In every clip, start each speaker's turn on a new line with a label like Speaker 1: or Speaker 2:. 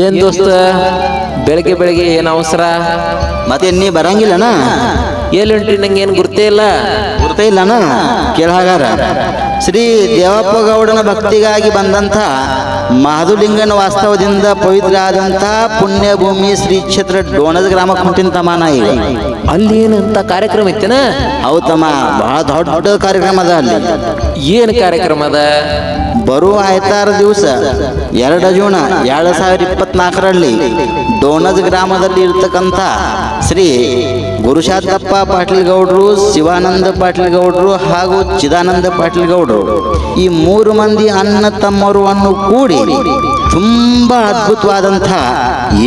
Speaker 1: ಏನ್ ದೋಸ್ತ? ಬೆಳಗ್ಗೆ ಬೆಳಗ್ಗೆ ಏನ್ ಅವಸರ?
Speaker 2: ಮತ್ತೆ ನೀ ಬರಂಗಿಲ್ಲನ?
Speaker 1: ಎಲ್ಲಿ ನಂಗೆ ಏನ್ ಗುರ್ತೇ ಇಲ್ಲ?
Speaker 2: ಗುರ್ತೇ ಇಲ್ಲನ? ಕೇಳಾಗಾರ ಶ್ರೀ ದೇವಪ್ಪ ಗೌಡನ ಭಕ್ತಿಗಾಗಿ ಬಂದಂಥ ಮಾಧುಲಿಂಗನ ವಾಸ್ತವದಿಂದ ಪವಿತ್ರ ಆದಂಥ ಪುಣ್ಯಭೂಮಿ ಶ್ರೀ ಕ್ಷೇತ್ರ ಡೋಣದ ಗ್ರಾಮಕ್ಕೆ ಹೊಂಟಿನ ತಮಾನ ಈಗ.
Speaker 1: ಅಲ್ಲಿ ಏನಂತ ಕಾರ್ಯಕ್ರಮ ಇತ್ತೇನ?
Speaker 2: ಹೌದಮ್ಮ ತಮ್ಮ ಬಹಳ ದೊಡ್ಡ ಕಾರ್ಯಕ್ರಮ ಅದ ಅಲ್ಲಿ.
Speaker 1: ಏನ್ ಕಾರ್ಯಕ್ರಮ ಅದ?
Speaker 2: ಬರುವ ಆಯ್ತಾರ ದಿವಸ ಎರಡು ಜೂನ್ ಎರಡು ಸಾವಿರದ ಇಪ್ಪತ್ನಾಲ್ಕರಲ್ಲಿ ಡೋಣದ ಗ್ರಾಮದಲ್ಲಿ ಇರ್ತಕ್ಕಂಥ ಶ್ರೀ ಗುರುಶಾಂತಪ್ಪ ಪಾಟೀಲ್ ಗೌಡ್ರು ಶಿವಾನಂದ ಪಾಟೀಲ್ ಗೌಡ್ರು ಹಾಗೂ ಚಿದಾನಂದ ಪಾಟೀಲ್ ಗೌಡ್ರು ಈ ಮೂರು ಮಂದಿ ಅಣ್ಣ ತಮ್ಮರುವನ್ನು ಕೂಡಿ ತುಂಬಾ ಅದ್ಭುತವಾದಂತಹ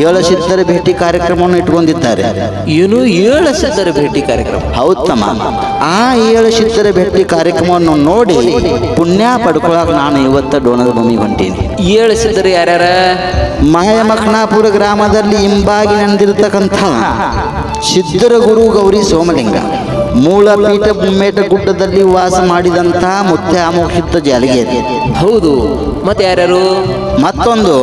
Speaker 2: ಏಳು ಸಿದ್ಧರ ಭೇಟಿ ಕಾರ್ಯಕ್ರಮವನ್ನು ಇಟ್ಕೊಂಡಿದ್ದಾರೆ
Speaker 1: ಏನು ಏಳು ಸಿದ್ಧರ ಭೇಟಿ ಕಾರ್ಯಕ್ರಮ?
Speaker 2: ಹೌದಮ್ಮ ಆ ಏಳು ಸಿದ್ಧರ ಭೇಟಿ ಕಾರ್ಯಕ್ರಮವನ್ನು ನೋಡಿ ಪುಣ್ಯ ಪಡ್ಕೊಳಕ್ ನಾನು ಇವತ್ತ ಡೋಣದ ಭೂಮಿ ಹೊಂಟೀನಿ.
Speaker 1: ಏಳು ಸಿದ್ಧರು ಯಾರ್ಯಾರ?
Speaker 2: ಮಹಮಖನಾಪುರ ಗ್ರಾಮದಲ್ಲಿ ಹಿಂಬಾಗಿ ನಡೆದಿರ್ತಕ್ಕಂಥ ಸಿದ್ಧರ ಗುರು ಗೌರಿ ಸೋಮಲಿಂಗ. ಮೂಲ ಪೀಠ ಮೇಟ ಗುಡ್ಡದಲ್ಲಿ ವಾಸ ಮಾಡಿದಂತಹ ಅಮೋಕ್ಷಿತ ಜಾಲಿಗೆ.
Speaker 1: ಹೌದು. ಮತ್ತೆ ಯಾರ್ಯಾರು?
Speaker 2: ಮತ್ತೊಂದು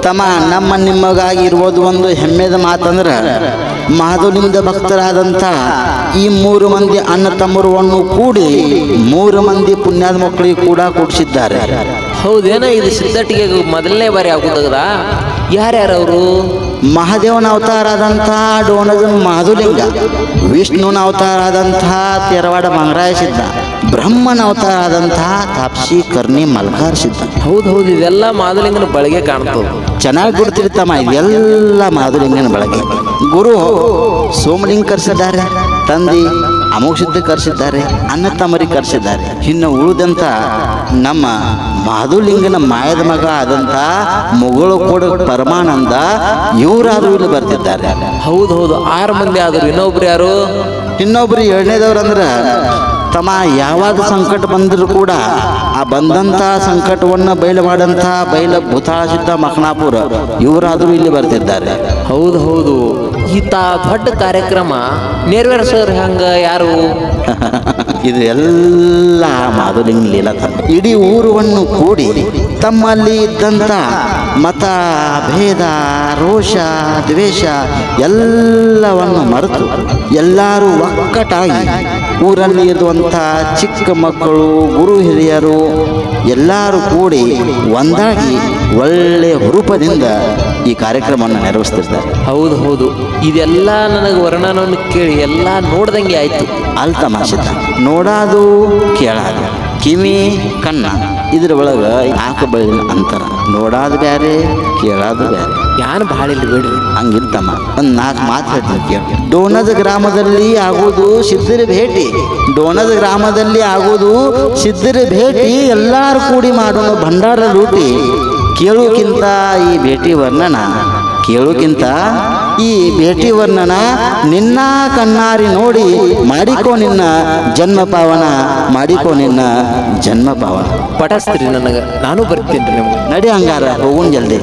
Speaker 2: ತಮ್ಮ ನಮ್ಮ ನಿಮ್ಮಗಾಗಿ ಇರುವುದು ಒಂದು ಹೆಮ್ಮೆದ ಮಾತಂದ್ರೆ ಮಾಧುಲಿಂಗ ಭಕ್ತರಾದಂಥ ಈ ಮೂರು ಮಂದಿ ಅಣ್ಣ ತಮ್ಮರುವನ್ನು ಕೂಡಿ ಮೂರು ಮಂದಿ ಪುಣ್ಯದ ಮಕ್ಕಳಿಗೆ ಕೂಡ ಕೂಡಿಸಿದ್ದಾರೆ.
Speaker 1: ಹೌದೇನ ಇದು ಸಿದ್ಧಟಿಗೆ ಮೊದಲನೇ ಬಾರಿ ಆಗುತ್ತದ ಯಾರ್ಯಾರವರು? ಅವರು
Speaker 2: ಮಹಾದೇವನ ಅವತಾರ ಆದಂಥ ಡೋಣದ ಮಾಧುಲಿಂಗ ವಿಷ್ಣುನ ಅವತಾರ ಆದಂತಹ ತೆರವಾಡ ಮಂಗರಾಯ ಸಿದ್ಧ ಬ್ರಹ್ಮನ ಅವತಾರ ಆದಂತಹ ತಾಪ್ಸಿ ಕರ್ಣಿ ಮಲ್ಕಾರ್ ಸಿದ್ಧ.
Speaker 1: ಹೌದು ಹೌದು ಇದೆಲ್ಲ ಮಾಧುಲಿಂಗನ ಬಳಗೆ ಕಾಣ್ತದೆ
Speaker 2: ಚೆನ್ನಾಗಿ ಗುರುತಿರ್ತಮ್ಮ ಇದೆಲ್ಲ ಮಾಧುಲಿಂಗನ ಬಳಗೆ. ಗುರು ಸೋಮಲಿಂಗ ಕರ್ಸಿದ್ದಾರೆ ತಂದೆ ಸಿದ್ಧ ಕರೆಸಿದ್ದಾರೆ ಅನ್ನ ತಮರಿ ಕರೆಸಿದ್ದಾರೆ. ಇನ್ನು ಉಳಿದಂಥ ನಮ್ಮ ಮಾಧುಲಿಂಗನ ಮಾಯದ ಮಗ ಆದಂಥ ಮುಗಳು ಕೂಡ ಪರಮಾನಂದ ಇವರಾದರೂ ಇಲ್ಲಿ ಬರ್ತಿದ್ದಾರೆ.
Speaker 1: ಹೌದು ಹೌದು. ಆರು ಮಂದಿ ಆದ್ರು. ಇನ್ನೊಬ್ರು ಯಾರು?
Speaker 2: ಇನ್ನೊಬ್ರು ಎರಡನೇದವ್ರು ಅಂದ್ರೆ ತಮ್ಮ ಯಾವಾಗ ಸಂಕಟ ಬಂದರೂ ಕೂಡ ಆ ಬಂದಂಥ ಸಂಕಟವನ್ನು ಬಯಲು ಮಾಡಂಥ ಬೈಲ ಭೂತಾಳ ಸಿದ್ಧ ಮಖನಾಪುರ ಇವರಾದರೂ ಇಲ್ಲಿ ಬರ್ತಿದ್ದಾರೆ.
Speaker 1: ಹೌದು ಹೌದು. ಈತ ದೊಡ್ಡ ಕಾರ್ಯಕ್ರಮ ನೆರವೇರಿಸೋರು ಹಂಗ ಯಾರು?
Speaker 2: ಇದು ಎಲ್ಲ ಮಾಧುಲಿಂಗ ಲೀಲತ ಇಡೀ ಊರುವನ್ನು ಕೂಡಿ ತಮ್ಮಲ್ಲಿ ಇದ್ದಂಥ ಮತ, ಭೇದ, ರೋಷ, ದ್ವೇಷ ಎಲ್ಲವನ್ನು ಮರೆತು ಎಲ್ಲರೂ ಒಕ್ಕಟಾಗಿ ಊರಲ್ಲಿ ಇರುವಂಥ ಚಿಕ್ಕ ಮಕ್ಕಳು, ಗುರು ಹಿರಿಯರು ಎಲ್ಲರೂ ಕೂಡಿ ಒಂದಾಗಿ ಒಳ್ಳೆಯ ರೂಪದಿಂದ ಈ ಕಾರ್ಯಕ್ರಮವನ್ನು ನೆರವೇರಿಸ್ತಿರ್ತಾರೆ.
Speaker 1: ಹೌದು ಹೌದು. ಇದೆಲ್ಲ ನನಗೆ ವರ್ಣನವನ್ನು ಕೇಳಿ ಎಲ್ಲ ನೋಡ್ದಂಗೆ ಆಯ್ತು.
Speaker 2: ಅಲ್ತ ತಮಾಷಿತ ನೋಡಾದು ಕೇಳಾದ. ಕಿವಿ ಕಣ್ಣ ಇದ್ರ ಒಳಗೆ ಯಾಕೆ ಬೆಳೆದಿನ ಅಂತರ. ನೋಡಾದ ಬ್ಯಾರೆ ಕೇಳಾದು ಬ್ಯಾರೆ.
Speaker 1: ಯಾನ್ ಭಾಳ ಇಲ್ಲಿ ಬಿಡ್ರಿ
Speaker 2: ಹಂಗಿರ್ತಮ್ಮ ಒಂದು ನಾಲ್ಕು ಮಾತು ಹೇಳ್ತೀನಿ ಕೇಳಿ. ಡೋನದ ಗ್ರಾಮದಲ್ಲಿ ಆಗೋದು ಸಿದ್ಧರ ಭೇಟಿ. ಡೋನದ ಗ್ರಾಮದಲ್ಲಿ ಆಗೋದು ಸಿದ್ಧರ ಭೇಟಿ. ಎಲ್ಲರೂ ಕೂಡಿ ಮಾಡೋಣ ಭಂಡಾರ ಲೂಟಿ. ಕೇಳೋಕ್ಕಿಂತ ಈ ಭೇಟಿ ವರ್ಣನ ಕೇಳೋಕ್ಕಿಂತ ಈ ಭೇಟಿ ವರ್ಣನ ನಿನ್ನ ಕಣ್ಣಾರಿ ನೋಡಿ ಮಾಡಿಕೋ ನಿನ್ನ ಜನ್ಮ ಪಾವನ ಮಾಡಿಕೋ ನಿನ್ನ ಜನ್ಮ ಪಾವನ.
Speaker 1: ಪಟಸ್ತ್ರಿ ನನಗೆ ನಾನು ಬರ್ತೀನಿ ನಿಮ್ಗೆ.
Speaker 2: ನಡಿ ಹಂಗಾರ ಹೋಗುನ್ ಜಲ್ದಿ.